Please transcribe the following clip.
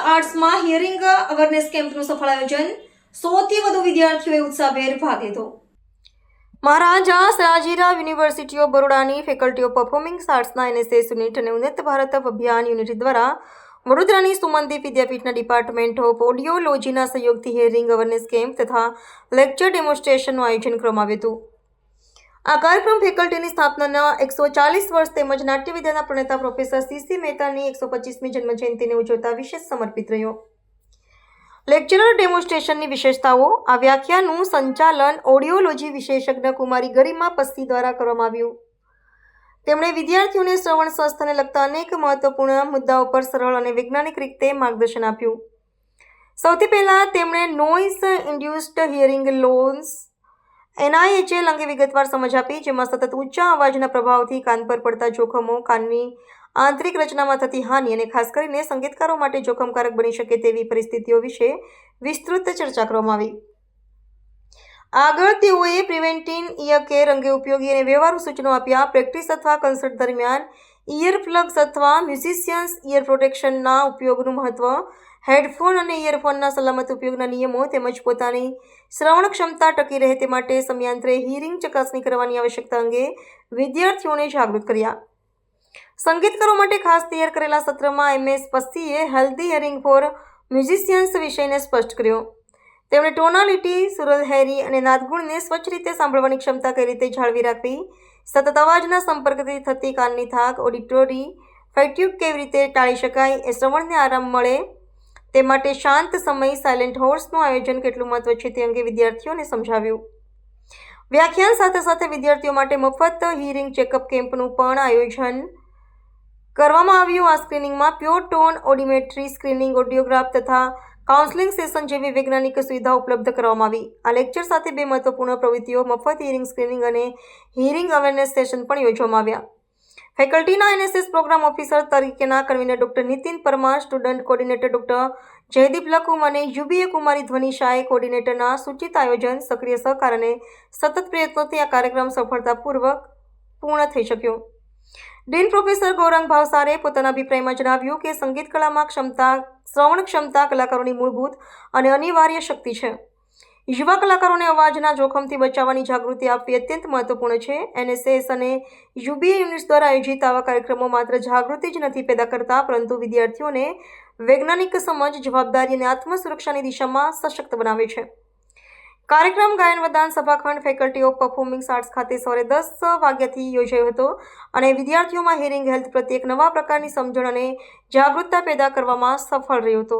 આર્ટ્સમાં hearing awareness કેમ્પનું સફળ આયોજન સોથી વધુ વિદ્યાર્થીઓએ ઉત્સાહભેર ભાગ લીધો. મહારાજા સયાજીરાવ યુનિવર્સિટી ઓફ બરોડાની ફેકલ્ટી ઓફ પરફોર્મિંગ આર્ટ્સના એનએસએસ યુનિટ અને ઉન્નત ભારત અભિયાન યુનિટ દ્વારા વડોદરાની સુમનદીપ વિદ્યાપીઠના ડિપાર્ટમેન્ટ ઓફ ઓડિયોલોજીના સહયોગથી હિયરિંગ અવેરનેસ કેમ્પ તથા લેક્ચર ડેમોન્સ્ટ્રેશનનું આયોજન કરવામાં આવ્યું હતું. આ કાર્યક્રમ ફેકલ્ટીની સ્થાપનાના એકસો ચાલીસ વર્ષ તેમજ નાટ્ય વિદ્યાના પ્રણેતા પ્રોફેસર સીસી મહેતાની એકસો પચીસમી જન્મજયંતિને ઉજવતા વિશેષ સમર્પિત રહ્યો. લેક્ચરર ડેમોન્સ્ટ્રેશનની વિશેષતાઓ. આ વ્યાખ્યાનું સંચાલન ઓડિયોલોજી વિશેષજ્ઞ કુમારી ગરિમા પસ્તી દ્વારા કરવામાં આવ્યું. તેમણે વિદ્યાર્થીઓને શ્રવણ, સ્વાસ્થ્યને લગતા અનેક મહત્વપૂર્ણ મુદ્દાઓ પર સરળ અને વૈજ્ઞાનિક રીતે માર્ગદર્શન આપ્યું. સૌથી પહેલાં તેમણે noise induced hearing loss NIHL અંગે વિગતવાર સમજ આપી, જેમાં સતત ઊંચા અવાજના પ્રભાવથી કાન પર પડતા જોખમો, કાનની આંતરિક રચનામાં થતી હાનિ અને ખાસ કરીને સંગીતકારો માટે જોખમકારક બની શકે તેવી પરિસ્થિતિઓ વિશે વિસ્તૃત ચર્ચા કરવામાં આવી. આગળ તેઓએ પ્રિવેન્ટિન ઇયર કેર અંગે ઉપયોગી અને વ્યવહારુ સૂચનો આપ્યા. પ્રેક્ટિસ અથવા કન્સર્ટ દરમિયાન ઇયર પ્લગ્સ અથવા મ્યુઝિશિયન્સ ઇયર પ્રોટેક્શનના ઉપયોગનું મહત્વ, હેડફોન અને ઇયરફોનના સલામત ઉપયોગના નિયમો તેમજ પોતાની શ્રવણ ક્ષમતા ટકી રહે તે માટે સમયાંતરે હિયરિંગ ચકાસણી કરવાની આવશ્યકતા અંગે વિદ્યાર્થીઓને જાગૃત કર્યા. સંગીતકારો માટે ખાસ તૈયાર કરેલા સત્રમાં એમએસ પસ્તીએ હેલ્ધી હિયરિંગ ફોર મ્યુઝિશિયન્સ વિષયને સ્પષ્ટ કર્યો. તેમણે ટોનાલિટી, સુરલ હેરી અને નાદગુણને સ્વચ્છ રીતે સાંભળવાની ક્ષમતા કઈ રીતે જાળવી રાખવી સતત અવાજના સંપર્કથી થતી કાનની થાક, ઓડિટોરી ફેટ્યુક કેવી રીતે ટાળી શકાય એ શ્રવણને આરામ મળે તે માટે શાંત સમય, સાયલેન્ટ હોર્સનું આયોજન કેટલું મહત્વ છે તે અંગે વિદ્યાર્થીઓને સમજાવ્યું. વ્યાખ્યાન સાથે સાથે વિદ્યાર્થીઓ માટે મફત હિયરિંગ ચેકઅપ કેમ્પનું પણ આયોજન કરવામાં આવ્યું. આ સ્ક્રીનિંગમાં pure tone audiometry screening audiograph તથા કાઉન્સેલિંગ સેશન જેવી વૈજ્ઞાનિક સુવિધા ઉપલબ્ધ કરવામાં આવી. આ લેક્ચર સાથે બે મહત્વપૂર્ણ પ્રવૃત્તિઓ, મફત હિયરિંગ સ્ક્રીનિંગ અને હિયરિંગ અવેરનેસ સેશન પણ યોજવામાં આવ્યા. ફેકલ્ટીના એનએસએસ પ્રોગ્રામ ઓફિસર તરીકેના convener doctor Nitin Parmar student coordinator doctor Jaydeep Lakum અને યુબીએ કુમારી ધ્વનિ શાહે કોર્ડિનેટરના સૂચિત આયોજન, સક્રિય સહકાર અને સતત પ્રયત્નોથી આ કાર્યક્રમ સફળતાપૂર્વક પૂર્ણ થઈ શક્યો. ડીન પ્રોફેસર ગૌરંગ ભાવસારે પોતાના અભિપ્રાયમાં જણાવ્યું કે સંગીત કલામાં ક્ષમતા, શ્રવણ ક્ષમતા કલાકારોની મૂળભૂત અને અનિવાર્ય શક્તિ છે. યુવા કલાકારોને અવાજના જોખમથી બચાવવાની જાગૃતિ આપવી અત્યંત મહત્વપૂર્ણ છે. એનએસએસ અને યુબીએ યુનિટ્સ દ્વારા આયોજિત આવા કાર્યક્રમો માત્ર જાગૃતિ જ નથી પેદા કરતા, પરંતુ વિદ્યાર્થીઓને વૈજ્ઞાનિક સમજ, જવાબદારી અને આત્મસુરક્ષાની દિશામાં સશક્ત બનાવે છે. કાર્યક્રમ ગાયન વદાન સભાખંડ ફેકલ્ટી ઓફ પરફોર્મિંગ આર્ટ્સ ખાતે સવારે દસ વાગ્યાથી યોજાયો હતો અને વિદ્યાર્થીઓમાં હિયરિંગ હેલ્થ પ્રત્યે એક નવા પ્રકારની સમજણ અને જાગૃતતા પેદા કરવામાં સફળ રહ્યો હતો.